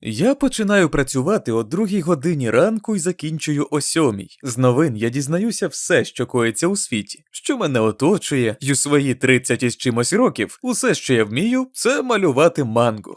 Я починаю працювати о другій годині ранку і закінчую о сьомій. З новин я дізнаюся все, що коїться у світі, що мене оточує, і у свої 30 із чимось років усе, що я вмію, це малювати мангу.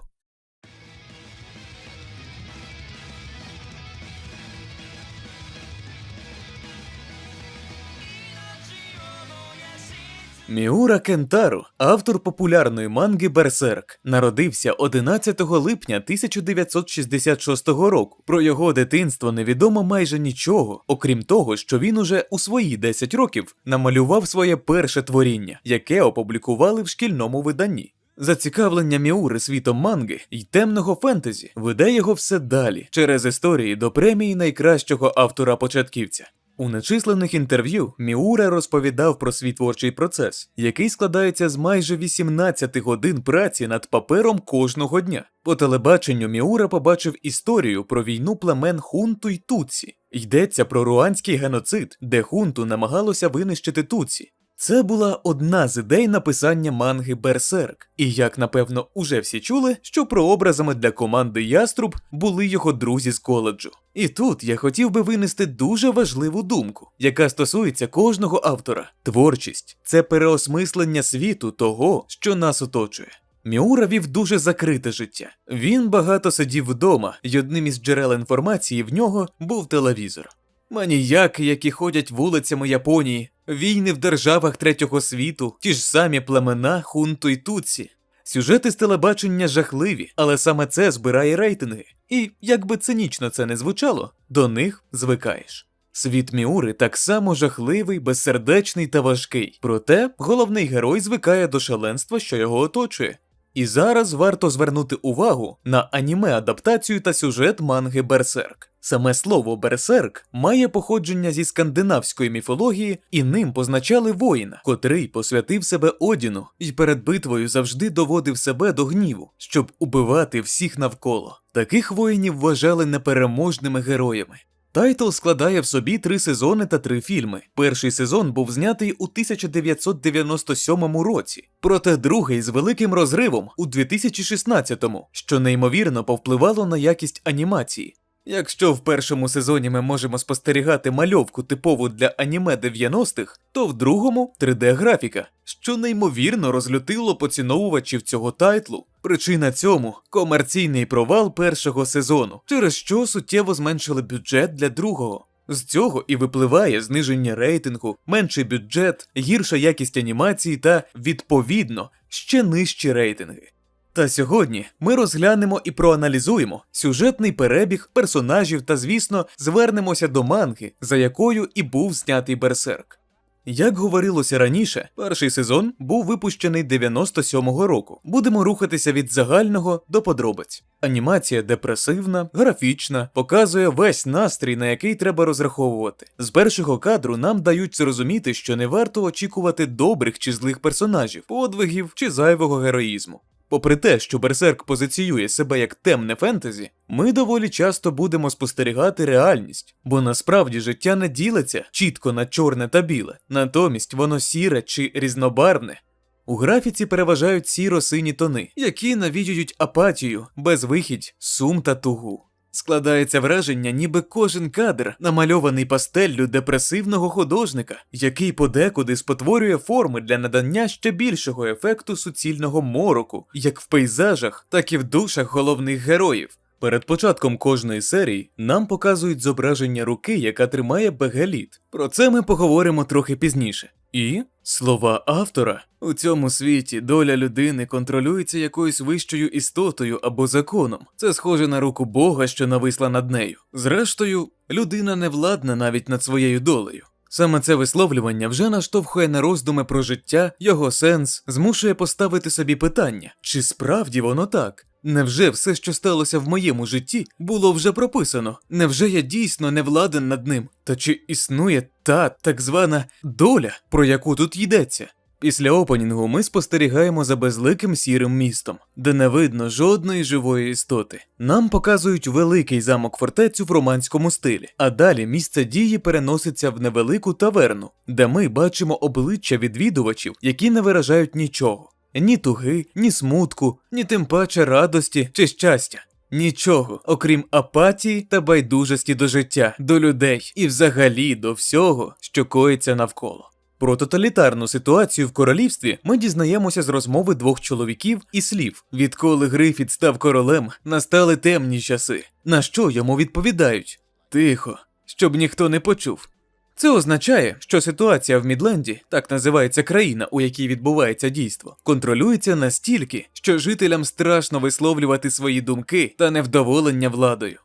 Міура Кентаро, автор популярної манги Берсерк, народився 11 липня 1966 року. Про його дитинство невідомо майже нічого, окрім того, що він уже у свої 10 років намалював своє перше творіння, яке опублікували в шкільному виданні. Зацікавлення Міури світом манги й темного фентезі веде його все далі через історії до премії найкращого автора початківця. У нечисленних інтерв'ю Міура розповідав про свій творчий процес, який складається з майже 18 годин праці над папером кожного дня. По телебаченню Міура побачив історію про війну племен Хунту й Туці. Йдеться про руанський геноцид, де хунту намагалося винищити Туці. Це була одна з ідей написання манги Берсерк, і як напевно уже всі чули, що прообразами для команди Яструб були його друзі з коледжу. І тут я хотів би винести дуже важливу думку, яка стосується кожного автора. Творчість це переосмислення світу того, що нас оточує. Міура вів дуже закрите життя. Він багато сидів вдома, і одним із джерел інформації в нього був телевізор. Маніяки, які ходять вулицями Японії, війни в державах третього світу, ті ж самі племена Хунту і Туці. Сюжети з телебачення жахливі, але саме це збирає рейтинги. І, як би цинічно це не звучало, до них звикаєш. Світ Міури так само жахливий, безсердечний та важкий. Проте головний герой звикає до шаленства, що його оточує. І зараз варто звернути увагу на аніме-адаптацію та сюжет манги Берсерк. Саме слово Берсерк має походження зі скандинавської міфології, і ним позначали воїна, котрий посвятив себе Одіну і перед битвою завжди доводив себе до гніву, щоб убивати всіх навколо. Таких воїнів вважали непереможними героями. Тайтл складає в собі три сезони та три фільми. Перший сезон був знятий у 1997 році, проте другий з великим розривом у 2016-му, що неймовірно повпливало на якість анімації. Якщо в першому сезоні ми можемо спостерігати мальовку типову для аніме 90-х, то в другому 3D-графіка, що неймовірно розлютило поціновувачів цього тайтлу. Причина цьому комерційний провал першого сезону, через що суттєво зменшили бюджет для другого. З цього і випливає зниження рейтингу, менший бюджет, гірша якість анімації та, відповідно, ще нижчі рейтинги. Та сьогодні ми розглянемо і проаналізуємо сюжетний перебіг персонажів та, звісно, звернемося до манги, за якою і був знятий Берсерк. Як говорилося раніше, перший сезон був випущений 97-го року. Будемо рухатися від загального до подробиць. Анімація депресивна, графічна, показує весь настрій, на який треба розраховувати. З першого кадру нам дають зрозуміти, що не варто очікувати добрих чи злих персонажів, подвигів чи зайвого героїзму. Попри те, що Берсерк позиціює себе як темне фентезі, ми доволі часто будемо спостерігати реальність, бо насправді життя не ділиться чітко на чорне та біле, натомість воно сіре чи різнобарвне. У графіці переважають сіро-сині тони, які навіюють апатію, безвихідь, сум та тугу. Складається враження, ніби кожен кадр намальований пастеллю депресивного художника, який подекуди спотворює форми для надання ще більшого ефекту суцільного мороку, як в пейзажах, так і в душах головних героїв. Перед початком кожної серії нам показують зображення руки, яка тримає бегеліт. Про це ми поговоримо трохи пізніше. І слова автора у цьому світі доля людини контролюється якоюсь вищою істотою або законом. Це схоже на руку Бога, що нависла над нею. Зрештою, людина не владна навіть над своєю долею. Саме це висловлювання вже наштовхує на роздуми про життя, його сенс, змушує поставити собі питання, чи справді воно так? Невже все, що сталося в моєму житті, було вже прописано? Невже я дійсно не владен над ним? Та чи існує та так звана доля, про яку тут йдеться? Після опенінгу ми спостерігаємо за безликим сірим містом, де не видно жодної живої істоти. Нам показують великий замок фортецю в романському стилі, а далі місце дії переноситься в невелику таверну, де ми бачимо обличчя відвідувачів, які не виражають нічого ні туги, ні смутку, ні тим паче радості чи щастя. Нічого, окрім апатії та байдужості до життя, до людей і взагалі до всього, що коїться навколо. Про тоталітарну ситуацію в королівстві ми дізнаємося з розмови двох чоловіків і слів. Відколи Грифіт став королем, настали темні часи. На що йому відповідають? Тихо, щоб ніхто не почув. Це означає, що ситуація в Мідленді, так називається країна, у якій відбувається дійство, контролюється настільки, що жителям страшно висловлювати свої думки та невдоволення владою.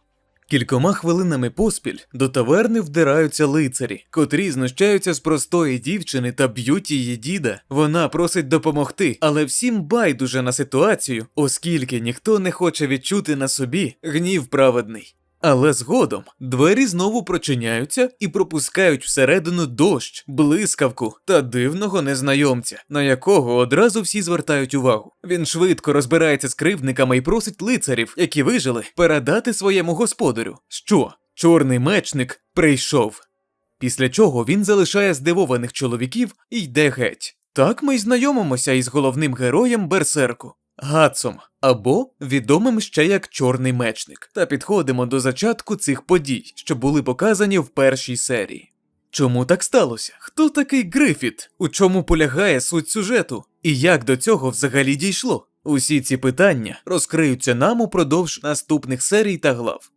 Кількома хвилинами поспіль до таверни вдираються лицарі, котрі знущаються з простої дівчини та б'ють її діда. Вона просить допомогти, але всім байдуже на ситуацію, оскільки ніхто не хоче відчути на собі гнів праведний. Але згодом двері знову прочиняються і пропускають всередину дощ, блискавку та дивного незнайомця, на якого одразу всі звертають увагу. Він швидко розбирається з кривдниками і просить лицарів, які вижили, передати своєму господарю, що чорний мечник прийшов. Після чого він залишає здивованих чоловіків і йде геть. Так ми й знайомимося із головним героєм Берсерку. Гацом або відомим ще як Чорний мечник, та підходимо до зачатку цих подій, що були показані в першій серії. Чому так сталося? Хто такий Грифіт? У чому полягає суть сюжету? І як до цього взагалі дійшло? Усі ці питання розкриються нам упродовж наступних серій та глав.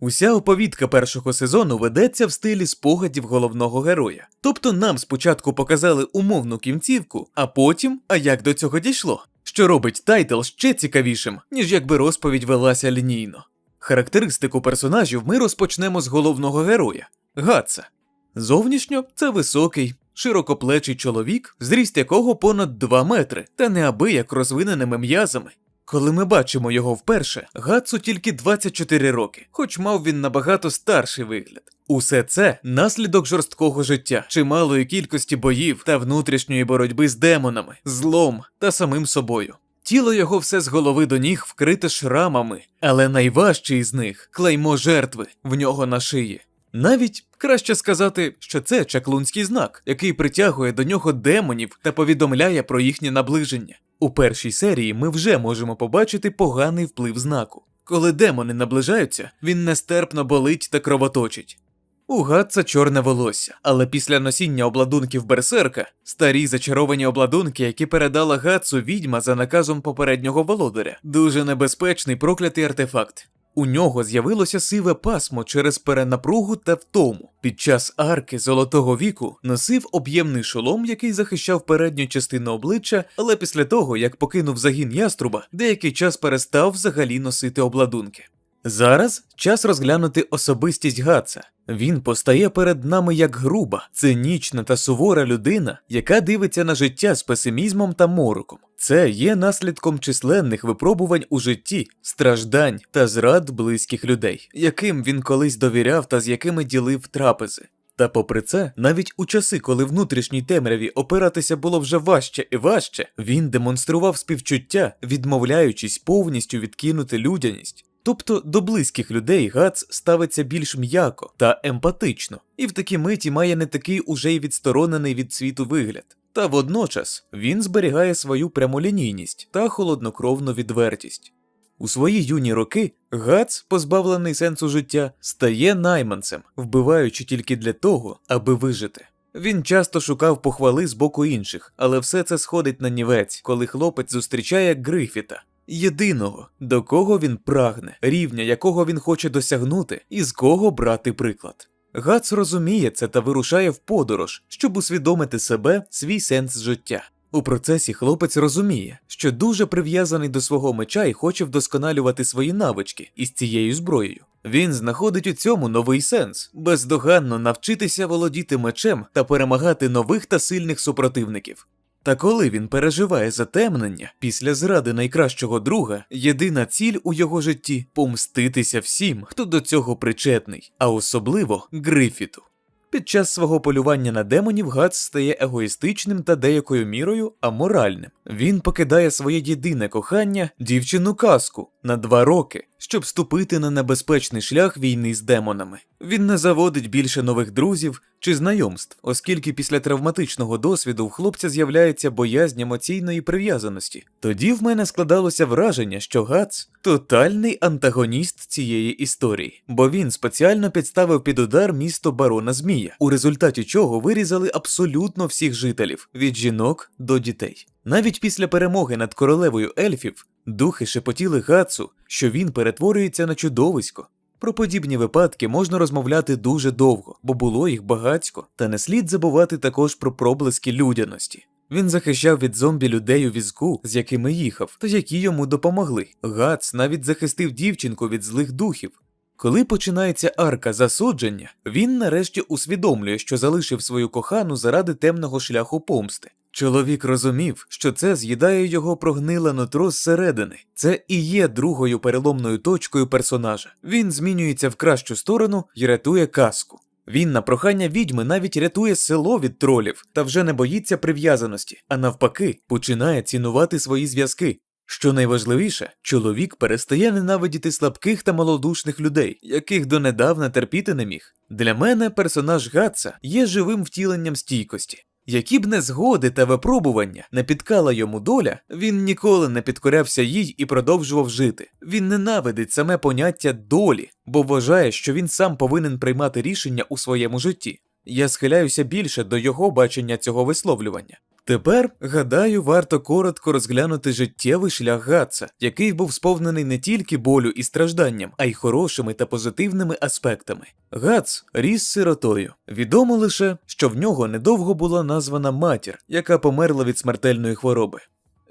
Уся оповідка першого сезону ведеться в стилі спогадів головного героя. Тобто нам спочатку показали умовну кінцівку, а потім, а як до цього дійшло, що робить тайтл ще цікавішим, ніж якби розповідь велася лінійно. Характеристику персонажів ми розпочнемо з головного героя Гатса. Зовнішньо це високий, широкоплечий чоловік, зріст якого понад 2 метри, та неабияк розвиненими м'язами. Коли ми бачимо його вперше, Гатсу тільки 24 роки, хоч мав він набагато старший вигляд. Усе це наслідок жорсткого життя, чималої кількості боїв та внутрішньої боротьби з демонами, злом та самим собою. Тіло його все з голови до ніг вкрите шрамами, але найважчий із них клеймо жертви в нього на шиї. Навіть краще сказати, що це чаклунський знак, який притягує до нього демонів та повідомляє про їхнє наближення. У першій серії ми вже можемо побачити поганий вплив знаку. Коли демони наближаються, він нестерпно болить та кровоточить. У Гатса чорне волосся, але після носіння обладунків берсерка, старі зачаровані обладунки, які передала Гатсу відьма за наказом попереднього володаря, дуже небезпечний проклятий артефакт. У нього з'явилося сиве пасмо через перенапругу та втому. Під час арки золотого віку носив об'ємний шолом, який захищав передню частину обличчя, але після того, як покинув загін яструба, деякий час перестав взагалі носити обладунки. Зараз час розглянути особистість Гатса. Він постає перед нами як груба, цинічна та сувора людина, яка дивиться на життя з песимізмом та мороком. Це є наслідком численних випробувань у житті, страждань та зрад близьких людей, яким він колись довіряв та з якими ділив трапези. Та попри це, навіть у часи, коли внутрішній темряві опиратися було вже важче і важче, він демонстрував співчуття, відмовляючись повністю відкинути людяність. Тобто до близьких людей Гац ставиться більш м'яко та емпатично, і в такій миті має не такий уже й відсторонений від світу вигляд. Та водночас він зберігає свою прямолінійність та холоднокровну відвертість. У свої юні роки Гац, позбавлений сенсу життя, стає найманцем, вбиваючи тільки для того, аби вижити. Він часто шукав похвали з боку інших, але все це сходить на нівець, коли хлопець зустрічає Грифіта, єдиного, до кого він прагне, рівня якого він хоче досягнути, і з кого брати приклад. Гац розуміє це та вирушає в подорож, щоб усвідомити себе свій сенс життя. У процесі хлопець розуміє, що дуже прив'язаний до свого меча і хоче вдосконалювати свої навички із цією зброєю. Він знаходить у цьому новий сенс бездоганно навчитися володіти мечем та перемагати нових та сильних супротивників. Та коли він переживає затемнення після зради найкращого друга, єдина ціль у його житті помститися всім, хто до цього причетний, а особливо Грифіту. Під час свого полювання на демонів Гац стає егоїстичним та деякою мірою аморальним. Він покидає своє єдине кохання, дівчину казку, на два роки, щоб ступити на небезпечний шлях війни з демонами. Він не заводить більше нових друзів чи знайомств, оскільки після травматичного досвіду в хлопця з'являється боязнь емоційної прив'язаності. Тоді в мене складалося враження, що Гац тотальний антагоніст цієї історії, бо він спеціально підставив під удар місто барона Змія, у результаті чого вирізали абсолютно всіх жителів від жінок до дітей. Навіть після перемоги над королевою ельфів духи шепотіли Гацу, що він перетворюється на чудовисько. Про подібні випадки можна розмовляти дуже довго, бо було їх багацько, та не слід забувати також про проблиски людяності. Він захищав від зомбі людей у візку, з якими їхав, та які йому допомогли. Гац навіть захистив дівчинку від злих духів. Коли починається арка засудження, він нарешті усвідомлює, що залишив свою кохану заради темного шляху помсти. Чоловік розумів, що це з'їдає його прогниле нутро зсередини. Це і є другою переломною точкою персонажа. Він змінюється в кращу сторону і рятує казку. Він на прохання відьми навіть рятує село від тролів та вже не боїться прив'язаності, а навпаки, починає цінувати свої зв'язки. Що найважливіше, чоловік перестає ненавидіти слабких та малодушних людей, яких донедавна терпіти не міг. Для мене персонаж Гатса є живим втіленням стійкості. Які б незгоди та випробування не підкала йому доля, він ніколи не підкорявся їй і продовжував жити. Він ненавидить саме поняття долі, бо вважає, що він сам повинен приймати рішення у своєму житті. Я схиляюся більше до його бачення цього висловлювання. Тепер, гадаю, варто коротко розглянути життєвий шлях Гатса, який був сповнений не тільки болю і стражданням, а й хорошими та позитивними аспектами. Гац ріс сиротою. Відомо лише, що в нього недовго була названа матір, яка померла від смертельної хвороби.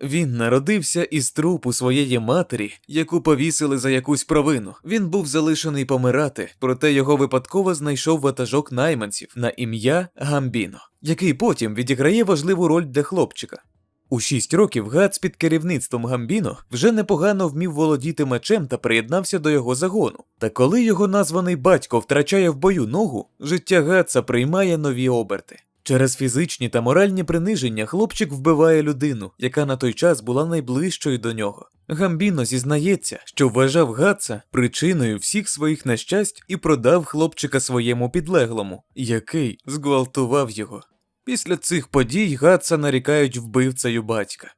Він народився із трупу своєї матері, яку повісили за якусь провину. Він був залишений помирати, проте його випадково знайшов ватажок найманців на ім'я Гамбіно, який потім відіграє важливу роль для хлопчика. У шість років Гац під керівництвом Гамбіно вже непогано вмів володіти мечем та приєднався до його загону. Та коли його названий батько втрачає в бою ногу, життя Гаца приймає нові оберти. Через фізичні та моральні приниження хлопчик вбиває людину, яка на той час була найближчою до нього. Гамбіно зізнається, що вважав Гатса причиною всіх своїх нещасть і продав хлопчика своєму підлеглому, який зґвалтував його. Після цих подій Гатса нарікають вбивцею батька.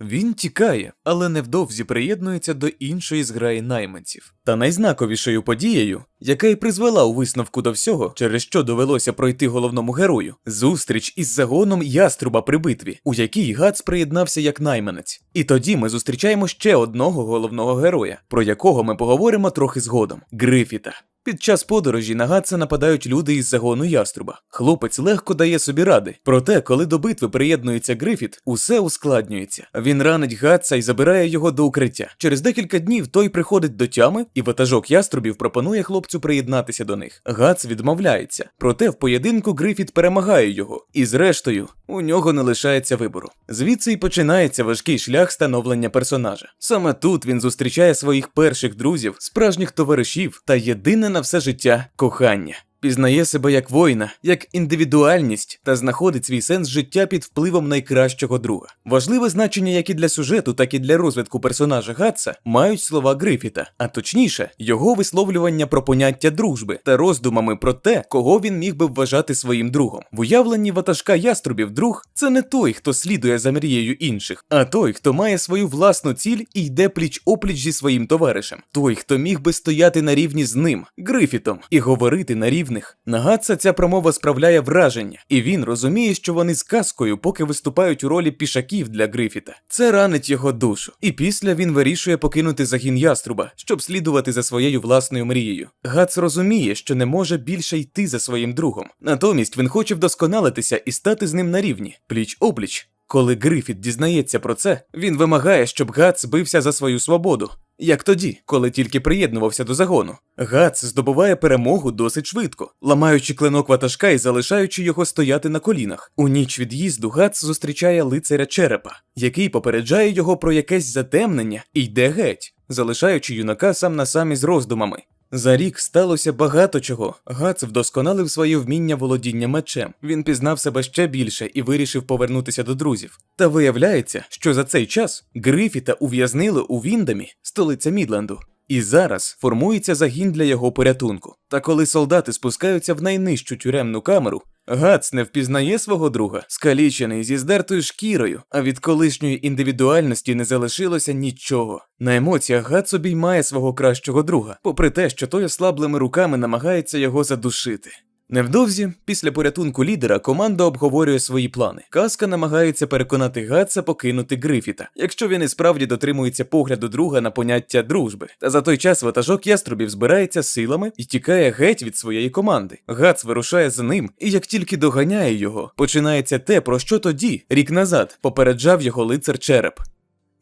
Він тікає, але невдовзі приєднується до іншої зграї найманців. Та найзнаковішою подією, яка й призвела у висновку до всього, через що довелося пройти головному герою, зустріч із загоном яструба при битві, у якій Гац приєднався як найманець. І тоді ми зустрічаємо ще одного головного героя, про якого ми поговоримо трохи згодом Грифіта. Під час подорожі на Гатса нападають люди із загону яструба. Хлопець легко дає собі ради. Проте, коли до битви приєднується Грифіт, усе ускладнюється. Він ранить Гатса і забирає його до укриття. Через декілька днів той приходить до тями, і ватажок яструбів пропонує хлопцю приєднатися до них. Гац відмовляється. Проте в поєдинку Грифіт перемагає його. І зрештою, у нього не лишається вибору. Звідси й починається важкий шлях становлення персонажа. Саме тут він зустрічає своїх перших друзів, справжніх товаришів та єдине на все життя кохання. Пізнає себе як воїна, як індивідуальність та знаходить свій сенс життя під впливом найкращого друга. Важливе значення як і для сюжету, так і для розвитку персонажа Гатса мають слова Грифіта, а точніше, його висловлювання про поняття дружби та роздумами про те, кого він міг би вважати своїм другом. В уявленні ватажка яструбів друг це не той, хто слідує за мрією інших, а той, хто має свою власну ціль і йде пліч опліч зі своїм товаришем, той, хто міг би стояти на рівні з ним, Грифітом, і говорити на рівні рівних. На Гатса ця промова справляє враження, і він розуміє, що вони з казкою поки виступають у ролі пішаків для Грифіта. Це ранить його душу. І після він вирішує покинути загін яструба, щоб слідувати за своєю власною мрією. Гац розуміє, що не може більше йти за своїм другом. Натомість він хоче вдосконалитися і стати з ним на рівні, пліч опліч. Коли Грифіт дізнається про це, він вимагає, щоб Гац бився за свою свободу. Як тоді, коли тільки приєднувався до загону, Гац здобуває перемогу досить швидко, ламаючи клинок ватажка і залишаючи його стояти на колінах. У ніч від'їзду Гац зустрічає лицаря черепа, який попереджає його про якесь затемнення і йде геть, залишаючи юнака сам на сам із роздумами. За рік сталося багато чого. Гац вдосконалив своє вміння володіння мечем. Він пізнав себе ще більше і вирішив повернутися до друзів. Та виявляється, що за цей час Грифіта ув'язнили у Віндамі, столиця Мідленду. І зараз формується загін для його порятунку. Та коли солдати спускаються в найнижчу тюремну камеру, Гац не впізнає свого друга, скалічений зі здертою шкірою, а від колишньої індивідуальності не залишилося нічого. На емоціях Гац обіймає свого кращого друга, попри те, що той ослаблими руками намагається його задушити. Невдовзі, після порятунку лідера, команда обговорює свої плани. Казка намагається переконати Гатса покинути Грифіта, якщо він і справді дотримується погляду друга на поняття дружби. Та за той час ватажок яструбів збирається силами і тікає геть від своєї команди. Гац вирушає за ним, і як тільки доганяє його, починається те, про що тоді, рік назад, попереджав його лицар череп.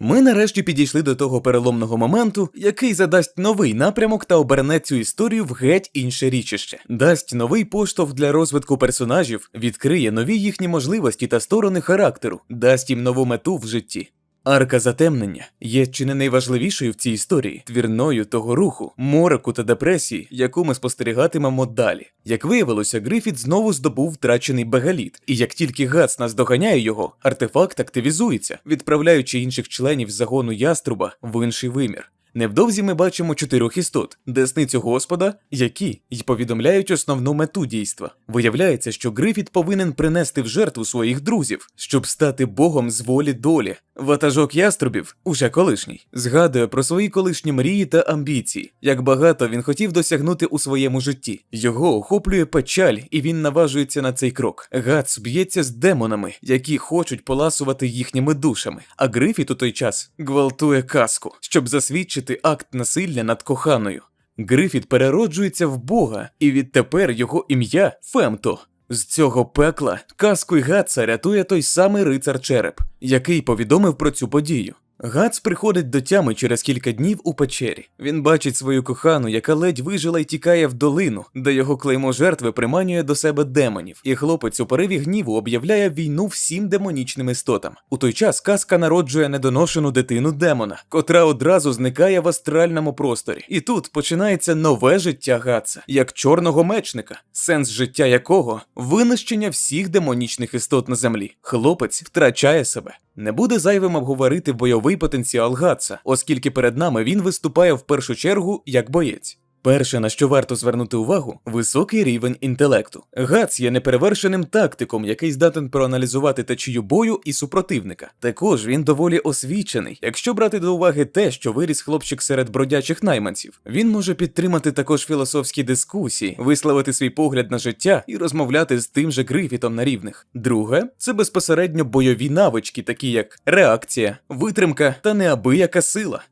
Ми нарешті підійшли до того переломного моменту, який задасть новий напрямок та оберне цю історію в геть інше річище, дасть новий поштовх для розвитку персонажів, відкриє нові їхні можливості та сторони характеру, дасть їм нову мету в житті. Арка затемнення є чи не найважливішою в цій історії твірною того руху, мороку та депресії, яку ми спостерігатимемо далі. Як виявилося, Грифіт знову здобув втрачений бегаліт, і як тільки Гац наздоганяє його, артефакт активізується, відправляючи інших членів загону яструба в інший вимір. Невдовзі ми бачимо чотирьох істот, десницю Господа, які й повідомляють основну мету дійства. Виявляється, що Грифіт повинен принести в жертву своїх друзів, щоб стати богом з волі долі. Ватажок яструбів, уже колишній, згадує про свої колишні мрії та амбіції, як багато він хотів досягнути у своєму житті. Його охоплює печаль, і він наважується на цей крок. Гац б'ється з демонами, які хочуть поласувати їхніми душами. А Грифіт у той час гвалтує казку, щоб засвідчити акт насилля над коханою. Грифіт перероджується в Бога, і відтепер його ім'я Фемто. З цього пекла казку й Гатса рятує той самий рицар Череп, який повідомив про цю подію. Гац приходить до тями через кілька днів у печері. Він бачить свою кохану, яка ледь вижила й тікає в долину, де його клеймо жертви приманює до себе демонів, і хлопець у пориві гніву об'являє війну всім демонічним істотам. У той час казка народжує недоношену дитину демона, котра одразу зникає в астральному просторі. І тут починається нове життя Гатса, як чорного мечника, сенс життя якого винищення всіх демонічних істот на землі. Хлопець втрачає себе. Не буде зайвим обговорити бойовий потенціал Гатса, оскільки перед нами він виступає в першу чергу як боєць. Перше, на що варто звернути увагу, високий рівень інтелекту. Гац є неперевершеним тактиком, який здатен проаналізувати течію бою і супротивника. Також він доволі освічений. Якщо брати до уваги те, що виріс хлопчик серед бродячих найманців, він може підтримати також філософські дискусії, висловити свій погляд на життя і розмовляти з тим же Грифітом на рівних. Друге, це безпосередньо бойові навички, такі як реакція, витримка та неабияка сила.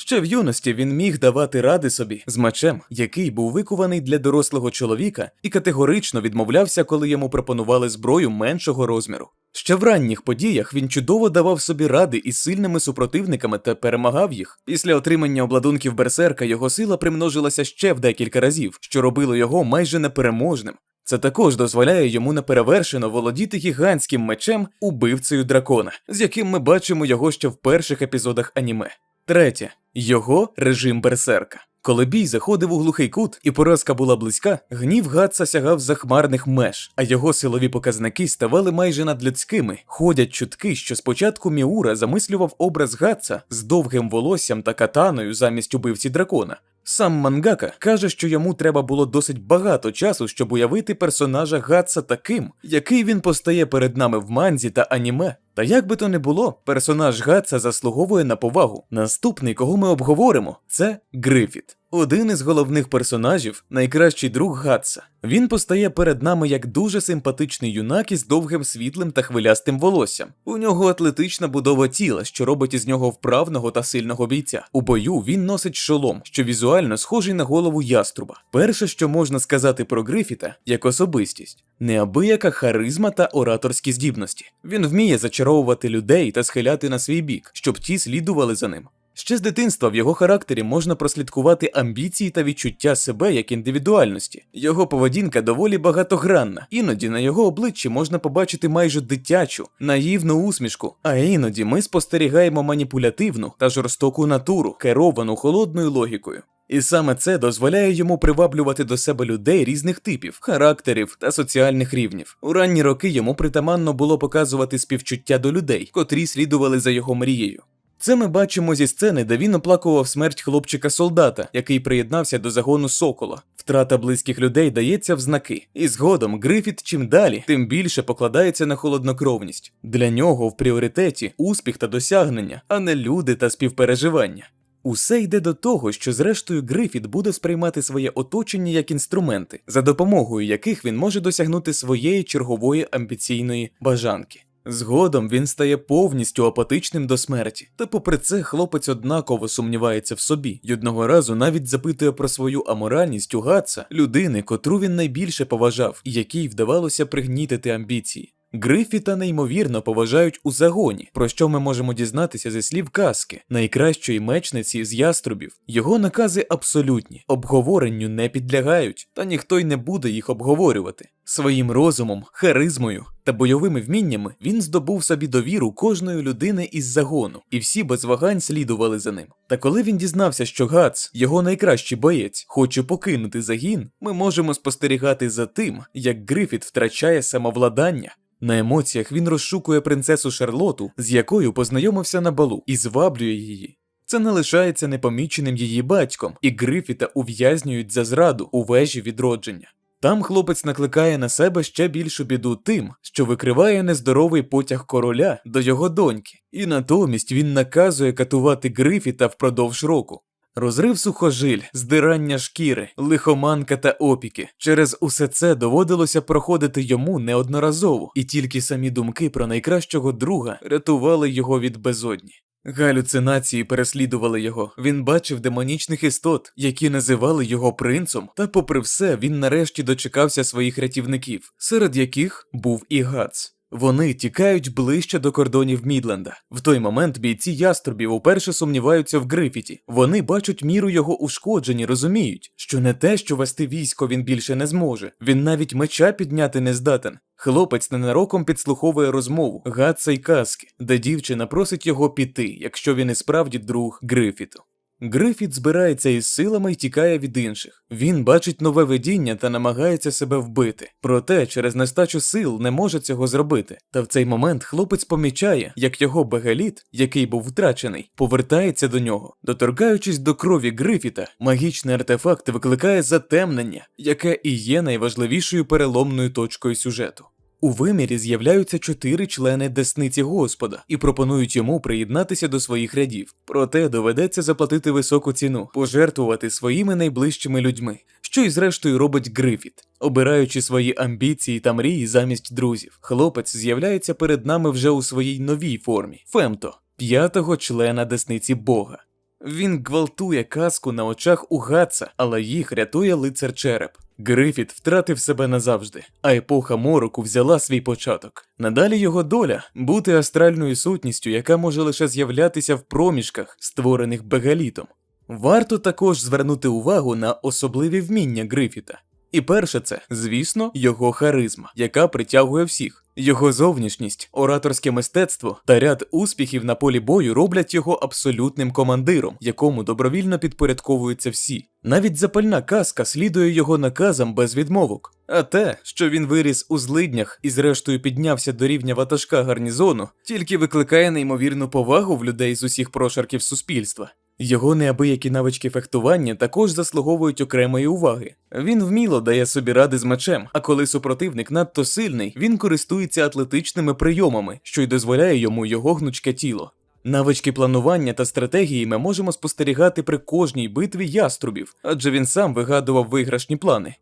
Ще в юності він міг давати ради собі з мечем, який був викуваний для дорослого чоловіка, і категорично відмовлявся, коли йому пропонували зброю меншого розміру. Ще в ранніх подіях він чудово давав собі ради із сильними супротивниками та перемагав їх. Після отримання обладунків берсерка його сила примножилася ще в декілька разів, що робило його майже непереможним. Це також дозволяє йому неперевершено володіти гігантським мечем убивцею дракона, з яким ми бачимо його ще в перших епізодах аніме. Третє його режим берсерка. Коли бій заходив у глухий кут і поразка була близька, гнів Гатса сягав захмарних меж, а його силові показники ставали майже надлюдськими. Ходять чутки, що спочатку Міура замислював образ Гатса з довгим волоссям та катаною замість убивці дракона. Сам Мангака каже, що йому треба було досить багато часу, щоб уявити персонажа Гатса таким, який він постає перед нами в манзі та аніме. Та як би то не було, персонаж Гатса заслуговує на повагу. Наступний, кого ми обговоримо, це Грифіт. Один із головних персонажів, найкращий друг Гатса. Він постає перед нами як дуже симпатичний юнак із довгим світлим та хвилястим волоссям. У нього атлетична будова тіла, що робить із нього вправного та сильного бійця. У бою він носить шолом, що візуально схожий на голову яструба. Перше, що можна сказати про Грифіта, як особистість, неабияка харизма та ораторські здібності. Він вміє зачаровувати людей та схиляти на свій бік, щоб ті слідували за ним. Ще з дитинства в його характері можна прослідкувати амбіції та відчуття себе як індивідуальності. Його поведінка доволі багатогранна. Іноді на його обличчі можна побачити майже дитячу, наївну усмішку, а іноді ми спостерігаємо маніпулятивну та жорстоку натуру, керовану холодною логікою. І саме це дозволяє йому приваблювати до себе людей різних типів, характерів та соціальних рівнів. У ранні роки йому притаманно було показувати співчуття до людей, котрі слідували за його мрією. Це ми бачимо зі сцени, де він оплакував смерть хлопчика-солдата, який приєднався до загону сокола. Втрата близьких людей дається в знаки, і згодом Грифіт чим далі, тим більше покладається на холоднокровність. Для нього в пріоритеті успіх та досягнення, а не люди та співпереживання. Усе йде до того, що зрештою Грифіт буде сприймати своє оточення як інструменти, за допомогою яких він може досягнути своєї чергової амбіційної бажанки. Згодом він стає повністю апатичним до смерті, та попри це хлопець однаково сумнівається в собі й одного разу навіть запитує про свою аморальність у Гатса, людини, котру він найбільше поважав, і якій вдавалося пригнітити амбіції. Грифіта неймовірно поважають у загоні, про що ми можемо дізнатися зі слів казки, найкращої мечниці з яструбів. Його накази абсолютні, обговоренню не підлягають, та ніхто й не буде їх обговорювати. Своїм розумом, харизмою та бойовими вміннями він здобув собі довіру кожної людини із загону, і всі без вагань слідували за ним. Та коли він дізнався, що Гац, його найкращий боєць, хоче покинути загін, ми можемо спостерігати за тим, як Грифіт втрачає самовладання. На емоціях він розшукує принцесу Шарлоту, з якою познайомився на балу, і зваблює її. Це не лишається непоміченим її батьком, і Грифіта ув'язнюють за зраду у вежі відродження. Там хлопець накликає на себе ще більшу біду тим, що викриває нездоровий потяг короля до його доньки, і натомість він наказує катувати Грифіта впродовж року. Розрив сухожиль, здирання шкіри, лихоманка та опіки. Через усе це доводилося проходити йому неодноразово, і тільки самі думки про найкращого друга рятували його від безодні. Галюцинації переслідували його. Він бачив демонічних істот, які називали його принцом, та, попри все, він нарешті дочекався своїх рятівників, серед яких був і Гац. Вони тікають ближче до кордонів Мідленда. В той момент бійці яструбів уперше сумніваються в Грифіті. Вони бачать міру його ушкоджень і розуміють, що не те, що вести військо він більше не зможе. Він навіть меча підняти не здатен. Хлопець ненароком підслуховує розмову Гатса й казки, де дівчина просить його піти, якщо він і справді друг Грифіту. Грифіт збирається із силами і тікає від інших. Він бачить нове видіння та намагається себе вбити. Проте через нестачу сил не може цього зробити. Та в цей момент хлопець помічає, як його бегаліт, який був втрачений, повертається до нього. Доторкаючись до крові Грифіта, магічний артефакт викликає затемнення, яке і є найважливішою переломною точкою сюжету. У вимірі з'являються чотири члени Десниці Господа і пропонують йому приєднатися до своїх рядів. Проте доведеться заплатити високу ціну, пожертвувати своїми найближчими людьми, що й зрештою робить Грифіт. Обираючи свої амбіції та мрії замість друзів, хлопець з'являється перед нами вже у своїй новій формі Фемто, п'ятого члена Десниці Бога. Він гвалтує казку на очах у Гатса, але їх рятує лицар череп. Грифіт втратив себе назавжди, а епоха мороку взяла свій початок. Надалі його доля бути астральною сутністю, яка може лише з'являтися в проміжках, створених бегалітом. Варто також звернути увагу на особливі вміння Грифіта. І перше це, звісно, його харизма, яка притягує всіх. Його зовнішність, ораторське мистецтво та ряд успіхів на полі бою роблять його абсолютним командиром, якому добровільно підпорядковуються всі. Навіть запальна казка слідує його наказам без відмовок. А те, що він виріс у злиднях і зрештою піднявся до рівня ватажка гарнізону, тільки викликає неймовірну повагу в людей з усіх прошарків суспільства. Його неабиякі навички фехтування також заслуговують окремої уваги. Він вміло дає собі ради з мечем, а коли супротивник надто сильний, він користується атлетичними прийомами, що й дозволяє йому його гнучке тіло. Навички планування та стратегії ми можемо спостерігати при кожній битві яструбів, адже він сам вигадував виграшні плани.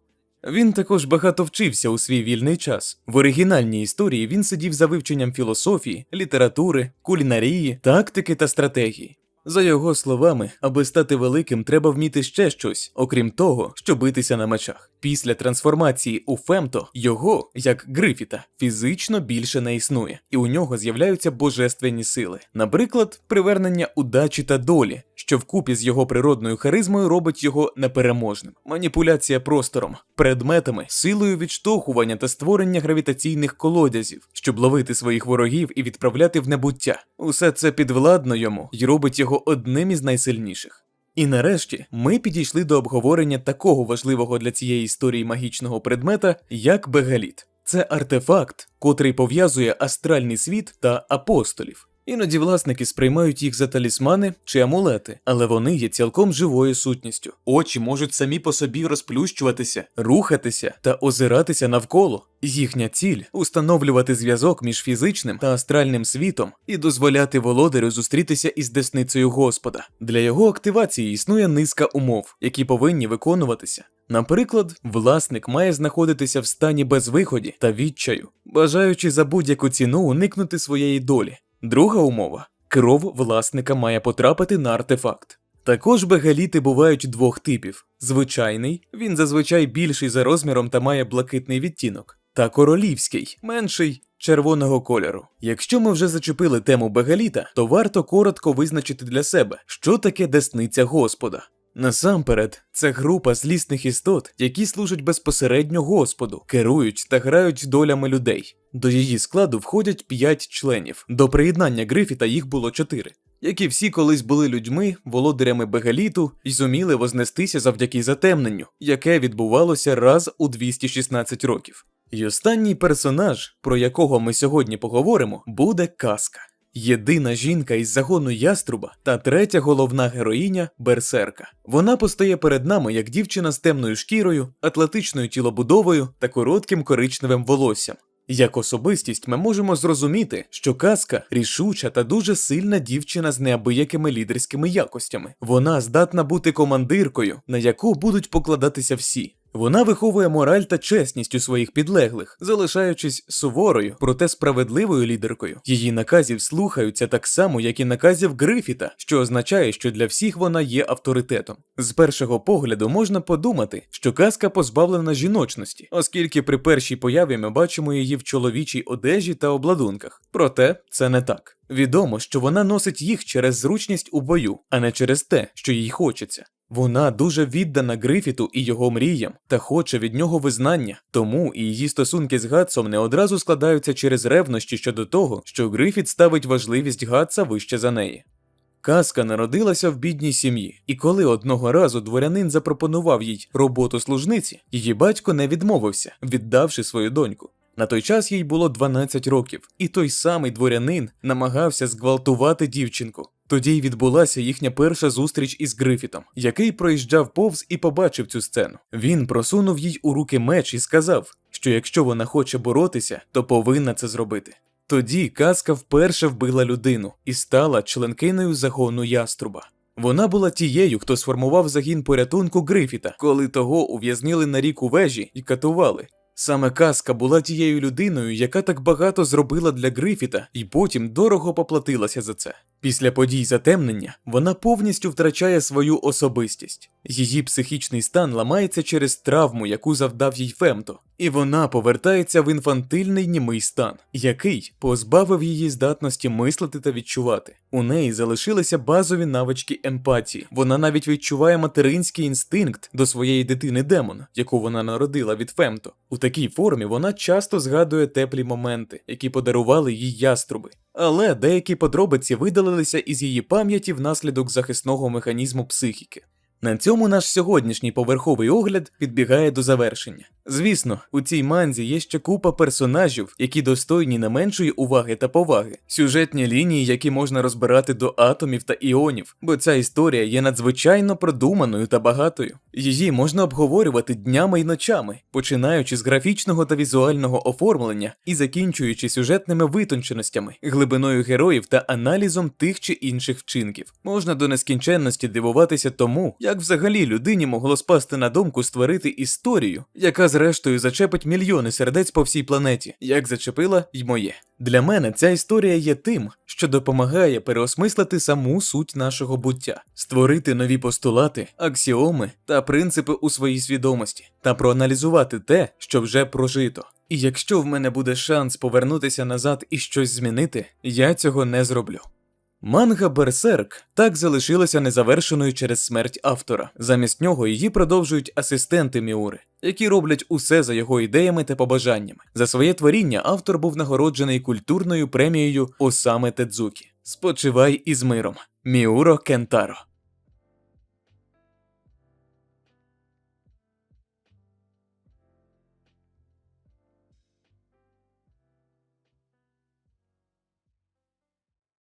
Він також багато вчився у свій вільний час. В оригінальній історії він сидів за вивченням філософії, літератури, кулінарії, тактики та стратегії. За його словами, аби стати великим, треба вміти ще щось, окрім того, що битися на мечах. Після трансформації у Фемто його, як Грифіта, фізично більше не існує, і у нього з'являються божественні сили, наприклад, привернення удачі та долі, що вкупі з його природною харизмою робить його непереможним. Маніпуляція простором, предметами, силою відштовхування та створення гравітаційних колодязів, щоб ловити своїх ворогів і відправляти в небуття. Усе це підвладно йому й робить його одним із найсильніших. І нарешті ми підійшли до обговорення такого важливого для цієї історії магічного предмета, як бегаліт. Це артефакт, котрий пов'язує астральний світ та апостолів. Іноді власники сприймають їх за талісмани чи амулети, але вони є цілком живою сутністю. Очі можуть самі по собі розплющуватися, рухатися та озиратися навколо. Їхня ціль установлювати зв'язок між фізичним та астральним світом і дозволяти володарю зустрітися із десницею Господа. Для його активації існує низка умов, які повинні виконуватися. Наприклад, власник має знаходитися в стані безвиході та відчаю, бажаючи за будь-яку ціну уникнути своєї долі. Друга умова кров власника має потрапити на артефакт. Також бегаліти бувають двох типів: звичайний, він зазвичай більший за розміром та має блакитний відтінок, та королівський, менший. Червоного кольору. Якщо ми вже зачепили тему бегаліта, то варто коротко визначити для себе, що таке десниця Господа. Насамперед, це група злісних істот, які служать безпосередньо Господу, керують та грають долями людей. До її складу входять п'ять членів. До приєднання Грифіта їх було чотири, які всі колись були людьми, володарями Бегаліту і зуміли вознестися завдяки затемненню, яке відбувалося раз у 216 років. І останній персонаж, про якого ми сьогодні поговоримо, буде казка. Єдина жінка із загону яструба та третя головна героїня Берсерка. Вона постає перед нами як дівчина з темною шкірою, атлетичною тілобудовою та коротким коричневим волоссям. Як особистість ми можемо зрозуміти, що казка рішуча та дуже сильна дівчина з неабиякими лідерськими якостями. Вона здатна бути командиркою, на яку будуть покладатися всі. Вона виховує мораль та чесність у своїх підлеглих, залишаючись суворою, проте справедливою лідеркою. Її наказів слухаються так само, як і наказів Грифіта, що означає, що для всіх вона є авторитетом. З першого погляду можна подумати, що казка позбавлена жіночності, оскільки при першій появі ми бачимо її в чоловічій одежі та обладунках. Проте це не так. Відомо, що вона носить їх через зручність у бою, а не через те, що їй хочеться. Вона дуже віддана Грифіту і його мріям та хоче від нього визнання, тому і її стосунки з Гатсом не одразу складаються через ревнощі щодо того, що Грифіт ставить важливість Гатса вище за неї. Казка народилася в бідній сім'ї, і коли одного разу дворянин запропонував їй роботу служниці, її батько не відмовився, віддавши свою доньку. На той час їй було 12 років, і той самий дворянин намагався зґвалтувати дівчинку. Тоді й відбулася їхня перша зустріч із Грифітом, який проїжджав повз і побачив цю сцену. Він просунув їй у руки меч і сказав, що якщо вона хоче боротися, то повинна це зробити. Тоді казка вперше вбила людину і стала членкиною загону яструба. Вона була тією, хто сформував загін порятунку Грифіта, коли того ув'язнили на рік у вежі і катували. Саме казка була тією людиною, яка так багато зробила для Грифіта, і потім дорого поплатилася за це. Після подій затемнення вона повністю втрачає свою особистість. Її психічний стан ламається через травму, яку завдав їй Фемто, і вона повертається в інфантильний німий стан, який позбавив її здатності мислити та відчувати. У неї залишилися базові навички емпатії. Вона навіть відчуває материнський інстинкт до своєї дитини демона, яку вона народила від Фемто. У такій формі вона часто згадує теплі моменти, які подарували їй яструби. Але деякі подробиці видалилися із її пам'яті внаслідок захисного механізму психіки. На цьому наш сьогоднішній поверховий огляд підбігає до завершення. Звісно, у цій манзі є ще купа персонажів, які достойні не меншої уваги та поваги, сюжетні лінії, які можна розбирати до атомів та іонів, бо ця історія є надзвичайно продуманою та багатою. Її можна обговорювати днями й ночами, починаючи з графічного та візуального оформлення і закінчуючи сюжетними витонченостями, глибиною героїв та аналізом тих чи інших вчинків. Можна до нескінченності дивуватися тому, як взагалі людині могло спасти на думку створити історію, яка зрештою зачепить мільйони сердець по всій планеті, як зачепила й моє. Для мене ця історія є тим, що допомагає переосмислити саму суть нашого буття, створити нові постулати, аксіоми та принципи у своїй свідомості та проаналізувати те, що вже прожито. І якщо в мене буде шанс повернутися назад і щось змінити, я цього не зроблю. Манга Берсерк так залишилася незавершеною через смерть автора. Замість нього її продовжують асистенти Міури, які роблять усе за його ідеями та побажаннями. За своє творіння автор був нагороджений культурною премією Осаме Тедзукі. Спочивай із миром, Міуро Кентаро.